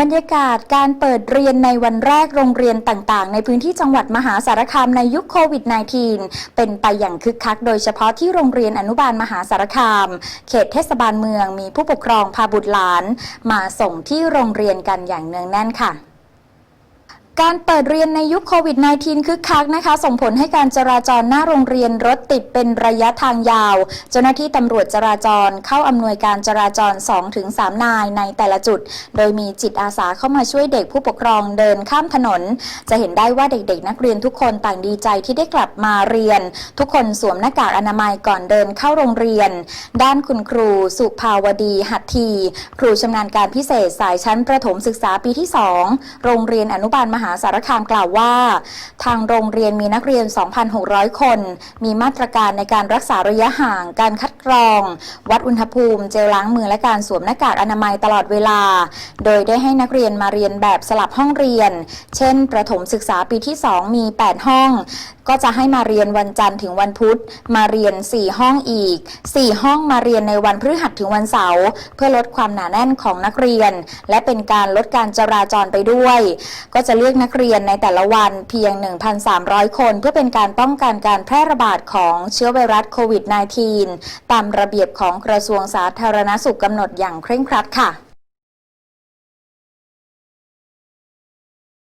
บรรยากาศการเปิดเรียนในวันแรกโรงเรียนต่างๆ ในพื้นที่จังหวัดมหาสารคามในยุคโควิด -19 เป็นไปอย่างคึกคัก โดยเฉพาะที่โรงเรียนอนุบาลมหาสารคาม เขตเทศบาลเมืองมีผู้ปกครองพาบุตรหลาน มาส่งที่โรงเรียนกันอย่างเนืองแน่นค่ะ การเปิดเรียนในยุคโควิด -19 คึกคักนะคะ ส่งผลให้การจราจรหน้าโรงเรียนรถติดเป็นระยะทางยาว เจ้าหน้าที่ตำรวจจราจรเข้าอำนวยการจราจร 2-3 นายในแต่ละจุด โดยมีจิตอาสาเข้ามาช่วยเด็กผู้ปกครองเดินข้ามถนน จะเห็นได้ว่าเด็กๆ นักเรียนทุกคนต่างดีใจที่ได้กลับมาเรียน ทุกคนสวมหน้ากากอนามัยก่อนเดินเข้าโรงเรียน ด้านคุณครู สุภาวดีหัตถีครูชำนาญการพิเศษสายชั้นประถมศึกษาปีที่ 2 โรงเรียนอนุบาลมหาสารคามกล่าวว่า ทางโรงเรียนมีนักเรียน 2,600 คน มีมาตรการในการรักษาระยะห่าง การคัดกรอง วัดอุณหภูมิ เจลล้างมือและการสวมหน้ากากอนามัยตลอดเวลา โดยได้ให้นักเรียนมาเรียนแบบสลับห้องเรียน เช่น ประถมศึกษาปีที่ 2 มี 8 ห้อง ก็จะให้มาเรียนวันจันทร์ถึงวันพุธ มาเรียน 4 ห้องอีก 4 ห้องมาเรียนในวันพฤหัสถึงวันเสาร์เพื่อลดความหนาแน่นของนักเรียน และเป็นการลดการจราจรไปด้วย ก็จะเลือกนักเรียนในแต่ละวันเพียง 1,300 คน เพื่อเป็นการป้องกันการแพร่ระบาดของเชื้อไวรัสโควิด -19 ตามระเบียบของกระทรวงสาธารณสุขกำหนดอย่างเคร่งครัดค่ะ